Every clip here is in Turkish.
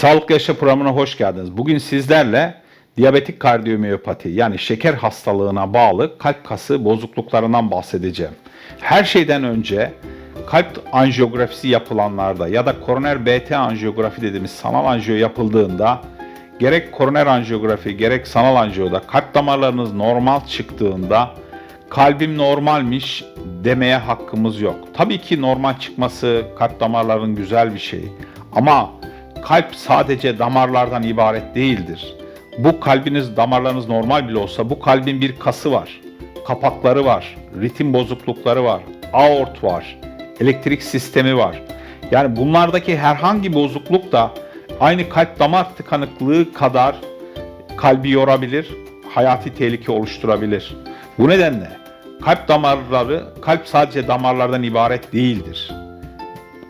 Sağlıklı Yaşa programına hoş geldiniz. Bugün sizlerle diyabetik kardiyomiyopati yani şeker hastalığına bağlı kalp kası bozukluklarından bahsedeceğim. Her şeyden önce kalp anjiyografisi yapılanlarda ya da koroner BT anjiyografi dediğimiz sanal anjiyo yapıldığında gerek koroner anjiyografi gerek sanal anjiyoda kalp damarlarınız normal çıktığında kalbim normalmiş demeye hakkımız yok. Tabii ki normal çıkması kalp damarlarının güzel bir şey. Ama kalp sadece damarlardan ibaret değildir. Bu kalbiniz, damarlarınız normal bile olsa bu kalbin bir kası var. Kapakları var, ritim bozuklukları var, aort var, elektrik sistemi var. Yani bunlardaki herhangi bozukluk da aynı kalp damar tıkanıklığı kadar kalbi yorabilir, hayati tehlike oluşturabilir. Bu nedenle kalp damarları, kalp sadece damarlardan ibaret değildir.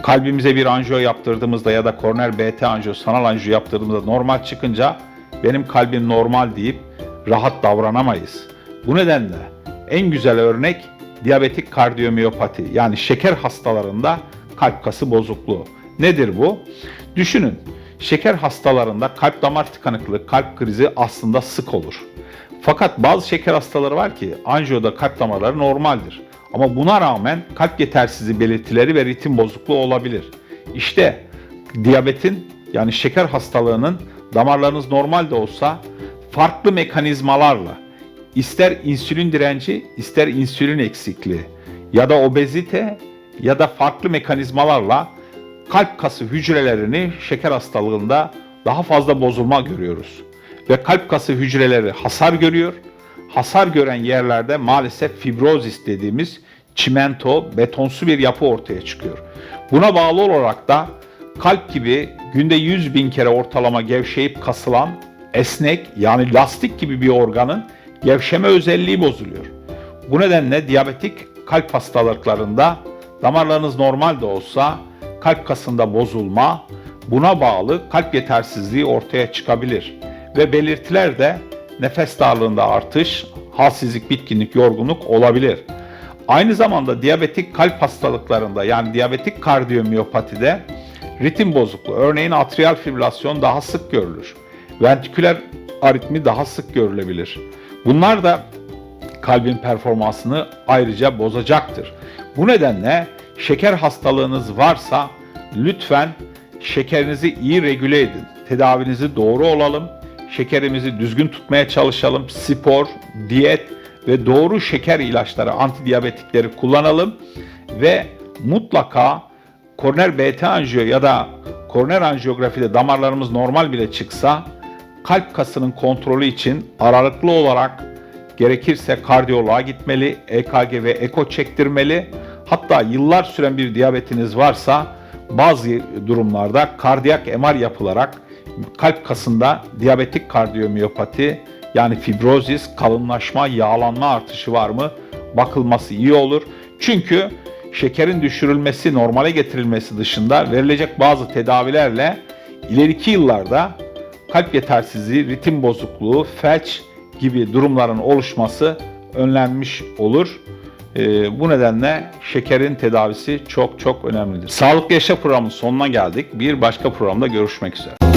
Kalbimize bir anjiyo yaptırdığımızda ya da koroner BT anjiyo, sanal anjiyo yaptırdığımızda normal çıkınca benim kalbim normal deyip rahat davranamayız. Bu nedenle en güzel örnek diyabetik kardiyomiyopati yani şeker hastalarında kalp kası bozukluğu. Nedir bu? Düşünün şeker hastalarında kalp damar tıkanıklığı, kalp krizi aslında sık olur. Fakat bazı şeker hastaları var ki anjiyoda kalp damarları normaldir. Ama buna rağmen kalp yetersizliği belirtileri ve ritim bozukluğu olabilir. İşte diyabetin yani şeker hastalığının damarlarınız normal de olsa farklı mekanizmalarla ister insülin direnci ister insülin eksikliği ya da obezite ya da farklı mekanizmalarla kalp kası hücrelerini şeker hastalığında daha fazla bozulma görüyoruz. Ve kalp kası hücreleri hasar görüyor. Hasar gören yerlerde maalesef fibrozis dediğimiz çimento, betonsu bir yapı ortaya çıkıyor. Buna bağlı olarak da kalp gibi günde 100 bin kere ortalama gevşeyip kasılan esnek yani lastik gibi bir organın gevşeme özelliği bozuluyor. Bu nedenle diyabetik kalp hastalıklarında damarlarınız normal de olsa kalp kasında bozulma, buna bağlı kalp yetersizliği ortaya çıkabilir. Ve belirtiler de nefes darlığında artış, halsizlik, bitkinlik, yorgunluk olabilir. Aynı zamanda diyabetik kalp hastalıklarında yani diyabetik kardiyomiyopatide ritim bozukluğu, örneğin atrial fibrilasyon daha sık görülür. Ventriküler aritmi daha sık görülebilir. Bunlar da kalbin performansını ayrıca bozacaktır. Bu nedenle şeker hastalığınız varsa lütfen şekerinizi iyi regüle edin. Tedavinizi doğru olalım. Şekerimizi düzgün tutmaya çalışalım. Spor, diyet ve doğru şeker ilaçları, antidiyabetikleri kullanalım ve mutlaka koroner BT anjiyo ya da koroner anjiyografide damarlarımız normal bile çıksa kalp kasının kontrolü için aralıklı olarak gerekirse kardiyoloğa gitmeli, EKG ve eko çektirmeli. Hatta yıllar süren bir diyabetiniz varsa bazı durumlarda kardiyak MR yapılarak kalp kasında diyabetik kardiyomiyopati yani fibrozis, kalınlaşma, yağlanma artışı var mı bakılması iyi olur. Çünkü şekerin düşürülmesi, normale getirilmesi dışında verilecek bazı tedavilerle ileriki yıllarda kalp yetersizliği, ritim bozukluğu, felç gibi durumların oluşması önlenmiş olur. Ee, bu nedenle şekerin tedavisi çok çok önemlidir. Sağlıklı Yaşa programının sonuna geldik. Bir başka programda görüşmek üzere.